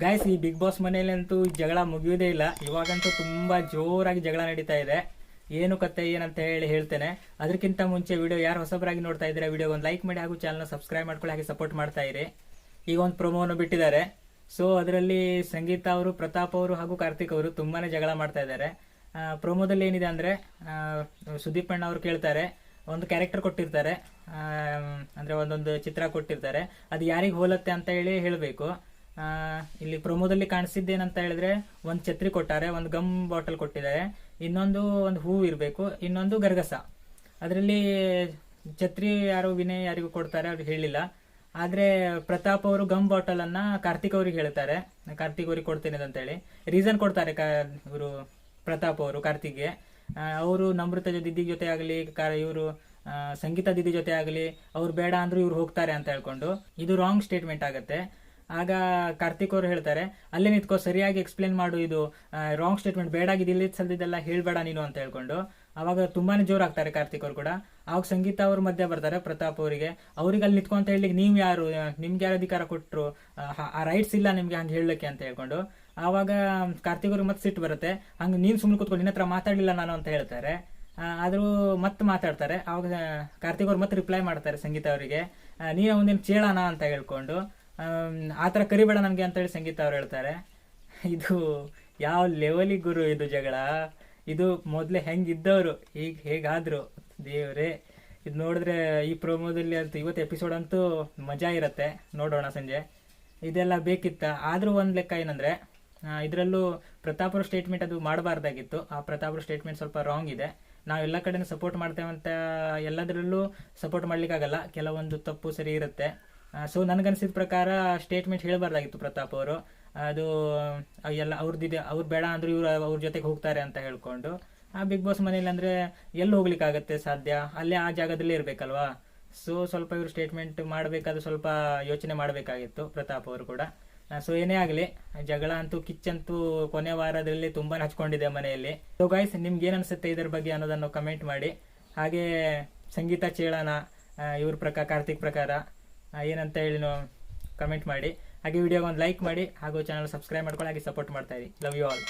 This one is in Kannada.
ಗಾಯ್ಸ್ ಈ ಬಿಗ್ ಬಾಸ್ ಮನೆಯಲ್ಲಂತೂ ಜಗಳ ಮುಗಿಯೋದೇ ಇಲ್ಲ. ಇವಾಗಂತೂ ತುಂಬಾ ಜೋರಾಗಿ ಜಗಳ ನಡೀತಾ ಇದೆ. ಏನು ಕತೆ, ಏನಂತ ಹೇಳಿ ಹೇಳ್ತೇನೆ. ಅದಕ್ಕಿಂತ ಮುಂಚೆ ವಿಡಿಯೋ ಯಾರು ಹೊಸಬರಾಗಿ ನೋಡ್ತಾ ಇದ್ರೆ ವಿಡಿಯೋ ಒಂದು ಲೈಕ್ ಮಾಡಿ ಹಾಗೂ ಚಾನಲ್ನ ಸಬ್ಸ್ಕ್ರೈಬ್ ಮಾಡ್ಕೊಳ್ಳಿ, ಹಾಗೆ ಸಪೋರ್ಟ್ ಮಾಡ್ತಾ ಇರಿ. ಈಗ ಒಂದು ಪ್ರೊಮೋವನ್ನು ಬಿಟ್ಟಿದ್ದಾರೆ. ಸೊ ಅದರಲ್ಲಿ ಸಂಗೀತ ಅವರು, ಪ್ರತಾಪ್ ಅವರು ಹಾಗೂ ಕಾರ್ತಿಕ್ ಅವರು ತುಂಬಾ ಜಗಳ ಮಾಡ್ತಾ ಇದ್ದಾರೆ. ಪ್ರೊಮೋದಲ್ಲಿ ಏನಿದೆ ಅಂದರೆ ಸುದೀಪ್ ಅಣ್ಣ ಅವರು ಕೇಳ್ತಾರೆ, ಒಂದು ಕ್ಯಾರೆಕ್ಟರ್ ಕೊಟ್ಟಿರ್ತಾರೆ. ಅಂದ್ರೆ ಒಂದೊಂದು ಚಿತ್ರ ಕೊಟ್ಟಿರ್ತಾರೆ. ಅದು ಯಾರಿಗೆ ಹೋಲತ್ತೆ ಅಂತ ಹೇಳಿ ಹೇಳಬೇಕು. ಇಲ್ಲಿ ಪ್ರೊಮೋದಲ್ಲಿ ಕಾಣಿಸಿದ್ದೇನಂತ ಹೇಳಿದ್ರೆ ಒಂದು ಛತ್ರಿ ಕೊಟ್ಟಾರೆ, ಒಂದು ಗಮ್ ಬಾಟಲ್ ಕೊಟ್ಟಿದ್ದಾರೆ. ಇನ್ನೊಂದು ಒಂದು ಹೂವು ಇರಬೇಕು, ಇನ್ನೊಂದು ಗರ್ಗಸ. ಅದರಲ್ಲಿ ಛತ್ರಿ ಯಾರು, ವಿನಯ್ ಯಾರಿಗೂ ಕೊಡ್ತಾರೆ ಅವ್ರಿಗೆ ಹೇಳಿಲ್ಲ. ಆದ್ರೆ ಪ್ರತಾಪ್ ಅವರು ಗಮ್ ಬಾಟಲ್ ಅನ್ನ ಕಾರ್ತಿಕ್ ಅವ್ರಿಗೆ ಹೇಳ್ತಾರೆ. ಕಾರ್ತಿಕ್ ಅವ್ರಿಗೆ ಕೊಡ್ತೇನೆ ಅಂತ ಹೇಳಿ. ರೀಸನ್ ಕೊಡ್ತಾರೆ ಇವರು ಪ್ರತಾಪ್ ಅವರು, ಕಾರ್ತಿಕ್ಗೆ. ಅವರು ನಮೃತ ದಿದ್ದಿ ಜೊತೆ ಆಗಲಿ ಇವರು ಸಂಗೀತ ದಿದ್ದಿ ಜೊತೆ ಆಗಲಿ, ಅವ್ರು ಬೇಡ ಅಂದ್ರೂ ಇವ್ರು ಹೋಗ್ತಾರೆ ಅಂತ ಹೇಳ್ಕೊಂಡು. ಇದು ರಾಂಗ್ ಸ್ಟೇಟ್ಮೆಂಟ್ ಆಗತ್ತೆ. ಆಗ ಕಾರ್ತಿಕ್ ಅವರು ಹೇಳ್ತಾರೆ ಅಲ್ಲೇ ನಿಂತ್ಕೋ ಸರಿಯಾಗಿ ಎಕ್ಸ್ಪ್ಲೇನ್ ಮಾಡು ಇದು ರಾಂಗ್ ಸ್ಟೇಟ್ಮೆಂಟ್ ಬೇಡಾಗಿದೆ ಇಲ್ಲಿ ಸಲ್ದಿದ್ದೆಲ್ಲ ಹೇಳ್ಬೇಡ ನೀನು ಅಂತ ಹೇಳ್ಕೊಂಡು ಅವಾಗ ತುಂಬಾನೇ ಜೋರಾಗ್ತಾರೆ ಕಾರ್ತಿಕ್ ಅವರು ಕೂಡ. ಅವಾಗ ಸಂಗೀತ ಅವ್ರ ಮಧ್ಯೆ ಬರ್ತಾರೆ ಪ್ರತಾಪ್ ಅವರಿಗೆ. ಅವ್ರಿಗೆ ಅಲ್ಲಿ ನಿಂತ್ಕೊಂತ ಹೇಳಿ ನೀವ್ ಯಾರು? ನಿಮ್ಗೆ ಯಾರು ಅಧಿಕಾರ ಕೊಟ್ಟರು ಆ, ರೈಟ್ಸ್ ಇಲ್ಲ ನಿಮ್ಗೆ ಹಂಗೆ ಹೇಳಲಿಕ್ಕೆ ಅಂತ ಹೇಳ್ಕೊಂಡು ಆವಾಗ ಕಾರ್ತಿಕ್ ಅವ್ರಿಗೆ ಮತ್ತೆ ಸಿಟ್ಟು ಬರುತ್ತೆ. ಹಂಗೆ ನೀನು ಸುಮ್ಮನೆ ಕೂತ್ಕೊಂಡು ನಿನ್ನ ಹತ್ರ ಮಾತಾಡಲಿಲ್ಲ ನಾನು ಅಂತ ಹೇಳ್ತಾರೆ. ಆದರೂ ಮತ್ತೆ ಮಾತಾಡ್ತಾರೆ. ಆವಾಗ ಕಾರ್ತಿಕ್ ಅವ್ರು ಮತ್ತೆ ರಿಪ್ಲೈ ಮಾಡ್ತಾರೆ ಸಂಗೀತ ಅವರಿಗೆ. ನೀನು ಒಂದೇನು ಚೇಳಣ ಅಂತ ಹೇಳ್ಕೊಂಡು ಆ ಥರ ಕರಿಬೇಡ ಅಂತ ಅಂತೇಳಿ ಸಂಗೀತ ಅವ್ರು ಹೇಳ್ತಾರೆ. ಇದು ಯಾವ ಲೆವೆಲಿಗೆ ಗುರು ಇದು ಜಗಳ? ಇದು ಮೊದಲೇ ಹೆಂಗಿದ್ದವರು ಈಗ ಹೇಗಾದರು? ದೇವರೇ, ಇದು ನೋಡಿದ್ರೆ ಈ ಪ್ರೊಮೋದಲ್ಲಿ ಅಂತೂ ಇವತ್ತು ಎಪಿಸೋಡ್ ಅಂತೂ ಮಜಾ ಇರುತ್ತೆ. ನೋಡೋಣ ಸಂಜೆ. ಇದೆಲ್ಲ ಬೇಕಿತ್ತ? ಆದರೂ ಒಂದು ಲೆಕ್ಕ ಏನಂದರೆ ಇದರಲ್ಲೂ ಪ್ರತಾಪರ ಸ್ಟೇಟ್ಮೆಂಟ್ ಅದು ಮಾಡಬಾರ್ದಾಗಿತ್ತು. ಆ ಪ್ರತಾಪರ ಸ್ಟೇಟ್ಮೆಂಟ್ ಸ್ವಲ್ಪ ರಾಂಗ್ ಇದೆ. ನಾವು ಎಲ್ಲ ಕಡೆನೂ ಸಪೋರ್ಟ್ ಮಾಡ್ತೇವೆ ಅಂತ ಎಲ್ಲದರಲ್ಲೂ ಸಪೋರ್ಟ್ ಮಾಡಲಿಕ್ಕಾಗಲ್ಲ. ಕೆಲವೊಂದು ತಪ್ಪು ಸರಿ ಇರುತ್ತೆ. ಸೊ ನನಗನ್ಸಿದ ಪ್ರಕಾರ ಸ್ಟೇಟ್ಮೆಂಟ್ ಹೇಳಬಾರ್ದಾಗಿತ್ತು ಪ್ರತಾಪ್ ಅವರು. ಅದು ಎಲ್ಲ ಅವ್ರದ್ದಿದೆ ಅವ್ರು ಬೇಡ ಅಂದ್ರೆ ಇವ್ರು ಅವ್ರ ಜೊತೆಗೆ ಹೋಗ್ತಾರೆ ಅಂತ ಹೇಳ್ಕೊಂಡು. ಆ ಬಿಗ್ ಬಾಸ್ ಮನೇಲಿ ಅಂದ್ರೆ ಎಲ್ಲಿ ಹೋಗ್ಲಿಕ್ಕಾಗತ್ತೆ ಸಾಧ್ಯ? ಅಲ್ಲೇ ಆ ಜಾಗದಲ್ಲೇ ಇರಬೇಕಲ್ವಾ? ಸೊ ಸ್ವಲ್ಪ ಇವರು ಸ್ಟೇಟ್ಮೆಂಟ್ ಮಾಡಬೇಕಾದ್ರೆ ಸ್ವಲ್ಪ ಯೋಚನೆ ಮಾಡಬೇಕಾಗಿತ್ತು ಪ್ರತಾಪ್ ಅವರು ಕೂಡ. ಸೊ ಏನೇ ಆಗಲಿ, ಜಗಳ ಅಂತೂ ಕಿಚ್ಚಂತೂ ಕೊನೆ ವಾರದಲ್ಲಿ ತುಂಬಾ ಹಚ್ಕೊಂಡಿದೆ ಮನೆಯಲ್ಲಿ. ಸೊ ಗಾಯ್ಸ್ ನಿಮ್ಗೆ ಏನನ್ಸುತ್ತೆ ಇದರ ಬಗ್ಗೆ ಅನ್ನೋದನ್ನು ಕಮೆಂಟ್ ಮಾಡಿ. ಹಾಗೆ ಸಂಗೀತ ಚೇಳನ ಇವ್ರ ಪ್ರಕಾರ ಕಾರ್ತಿಕ್ ಪ್ರಕಾರ. ಏನಂತ ಹೇಳಿ ಕಮೆಂಟ್ ಮಾಡಿ. ಹಾಗೆ ವಿಡಿಯೋಗೆ ಒಂದು ಲೈಕ್ ಮಾಡಿ. ಹಾಗೂ ಚಾನಲ್ ಸಬ್ಸ್ಕ್ರೈಬ್ ಮಾಡ್ಕೊಳ್ಳಿ. ಹಾಗೆ ಸಪೋರ್ಟ್ ಮಾಡ್ತಾ ಇರಿ. Love you all